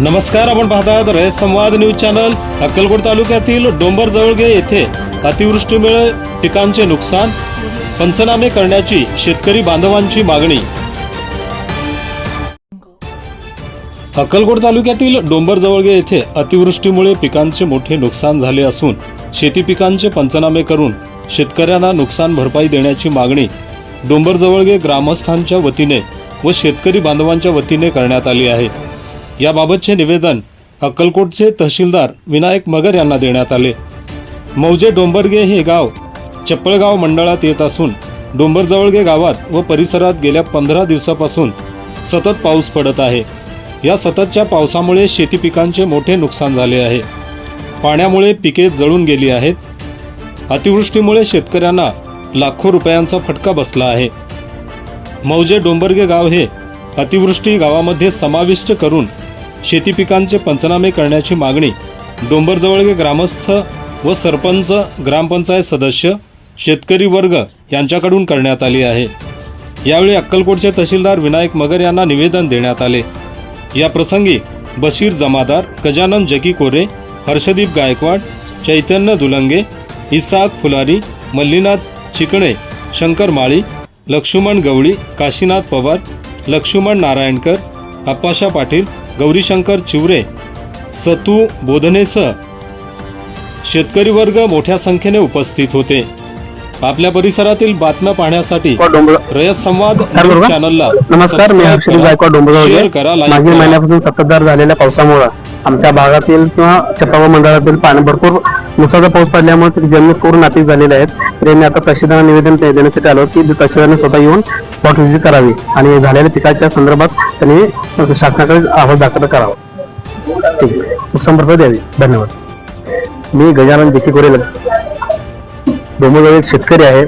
नमस्कार आपण पाहतात रयत संवाद न्यूज चॅनल अक्कलकोट तालुक्यातील डोंबर जवळगे येथे अतिवृष्टीमुळे पिकांचे नुकसान पंचनामे करण्याची शेतकरी बांधवांची मागणी. अक्कलकोट तालुक्यातील डोंबर जवळगे येथे अतिवृष्टीमुळे पिकांचे मोठे नुकसान झाले असून शेती पिकांचे पंचनामे करून शेतकऱ्यांना नुकसान भरपाई देण्याची मागणी डोंबर जवळगे ग्रामस्थांच्या वतीने व शेतकरी बांधवांच्या वतीने करण्यात आली आहे. याबाबतचे निवेदन अक्कलकोटचे तहसीलदार विनायक मगर यांना देण्यात आले. मौजे डोंबरगे हे गाव चप्पळगाव मंडळात येत असून डोंबरजवळगे गावात व परिसरात गेल्या पंधरा दिवसापासून सतत पाऊस पडत आहे. या सततच्या पावसामुळे शेती पिकांचे मोठे नुकसान झाले आहे. पाण्यामुळे पिके जळून गेली आहेत. अतिवृष्टीमुळे शेतकऱ्यांना लाखो रुपयांचा फटका बसला आहे. मौजे डोंबरगे गाव हे अतिवृष्टी गावामध्ये समाविष्ट करून शेती पिकांचे पंचनामे करण्याची मागणी डोंबरजवळगे ग्रामस्थ व सरपंच ग्रामपंचायत सदस्य शेतकरी वर्ग यांच्याकडून करण्यात आली आहे. यावेळी अक्कलकोटचे तहसीलदार विनायक मगर यांना निवेदन देण्यात आले. या प्रसंगी बशीर जमादार गजानन जकी कोरे हर्षदीप गायकवाड चैतन्य दुलंगे इसाक फुलारी मल्लीनाथ चिकणे शंकर माळी लक्ष्मण गवळी काशीनाथ पवार लक्ष्मण नारायणकर अप्पाशा पाटील गौरीशंकर चिवरे सतू बोधनेसह शेतकरी वर्ग मोठ्या संख्येने उपस्थित होते. आपल्या परिसरातील बातम्या पाहण्यासाठी रयत संवाद? चॅनलला नमस्कार मी करा, गायकवाड करा लाईक मागील. महिन्यापासून संततधार झालेल्या पावसामुळे आमच्या भागातील किंवा चप्पावा मंडळातील पाणी भरपूर मुसळधार पाऊस पडल्यामुळे जमीन पूर्ण नापीक झालेले आहेत. तर यांनी आता तहसीलदारांना निवेदन देण्यासाठी आलो की तहसीलदारांनी स्वतः येऊन स्पॉट व्हिजिट करावी आणि झालेल्या पिकाच्या संदर्भात त्यांनी शासनाकडे अहवाल दाखल करावा. ठीक. आहे नुकसान भरपाई द्यावी. धन्यवाद. मी गजानन जेकी गोरे डोंबरगाव एक शेतकरी आहे.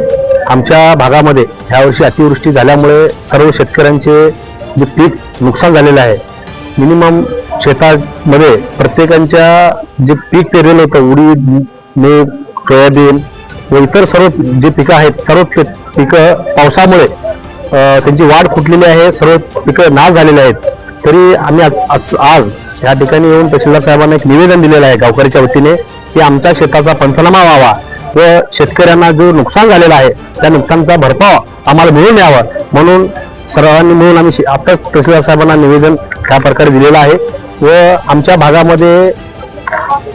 आमच्या भागामध्ये ह्यावर्षी अतिवृष्टी झाल्यामुळे सर्व शेतकऱ्यांचे जे पीक नुकसान झालेलं आहे. मिनिमम शेतामध्ये प्रत्येकांच्या जे पीक पेरलेलं होतं उडीद मूग सोयाबीन व इतर सर्व जे पिकं आहेत सर्व पिकं पावसामुळे त्यांची वाढ फुटलेली आहे सर्व पिकं नाश झालेले आहेत. तरी आम्ही आज आज- आज या ठिकाणी येऊन तहसीलदार साहेबांना एक निवेदन दिलेलं आहे गावकऱ्याच्या वतीने की आमच्या शेताचा पंचनामा व्हावा. व शेतकऱ्यांना जो नुकसान झालेला आहे त्या नुकसानचा भरपाव आम्हाला मिळून यावा. म्हणून सर्वांनी मिळून आम्ही आत्ताच आताच तहसीलदार साहेबांना निवेदन त्या प्रकारे दिलेलं आहे. व आमच्या भागामध्ये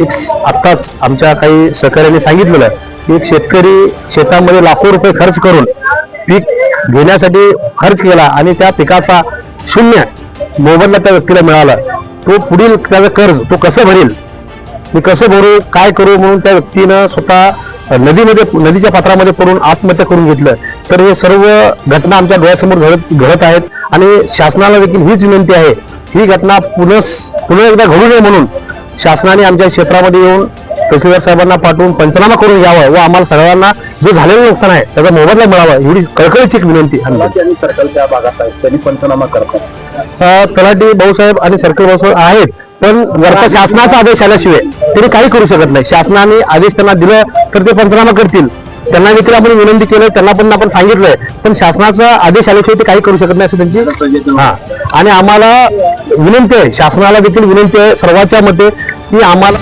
एक आत्ताच आमच्या काही सहकार्याने सांगितलेलं की एक शेतकरी शेतामध्ये लाखो रुपये खर्च करून पीक घेण्यासाठी खर्च केला आणि त्या पिकाचा शून्य मोबदला त्या व्यक्तीला मिळाला. तो पुढील त्याचं कर्ज तो कसं भरेल? मी कसं भरू काय करू म्हणून त्या व्यक्तीनं स्वतः नदीमध्ये नदीच्या पात्रामध्ये पडून आत्महत्या करून घेतलं. तर हे सर्व घटना आमच्या डोळ्यासमोर घडत घडत आहेत. आणि शासनाला देखील हीच विनंती आहे. ही घटना पुन्हा पुन्हा एकदा घडू नये म्हणून शासनाने आमच्या क्षेत्रामध्ये येऊन तहसीलदार साहेबांना पाठवून पंचनामा करून घ्यावा व आम्हाला सगळ्यांना जो झालेलं नुकसान आहे त्याचा मोबदला मिळावा एवढी कळकळीची एक विनंती सर्कल त्या भागात आहेत त्यांनी पंचनामा करतात. तलाठी भाऊसाहेब आणि सरकार भाऊसाहेब आहेत. पण वरचा शासनाचा आदेश आल्याशिवाय त्यांनी काही करू शकत नाही. शासनाने आदेश त्यांना दिलं तर ते पंचनामा करतील. त्यांना देखील आपण विनंती केलं त्यांना पण आपण सांगितलंय. पण शासनाचा आदेश आल्याशिवाय ते काही करू शकत नाही असं त्यांची हा. आणि आम्हाला विनंती आहे शासनाला देखील विनंती आहे सर्वांच्या मध्ये की आम्हाला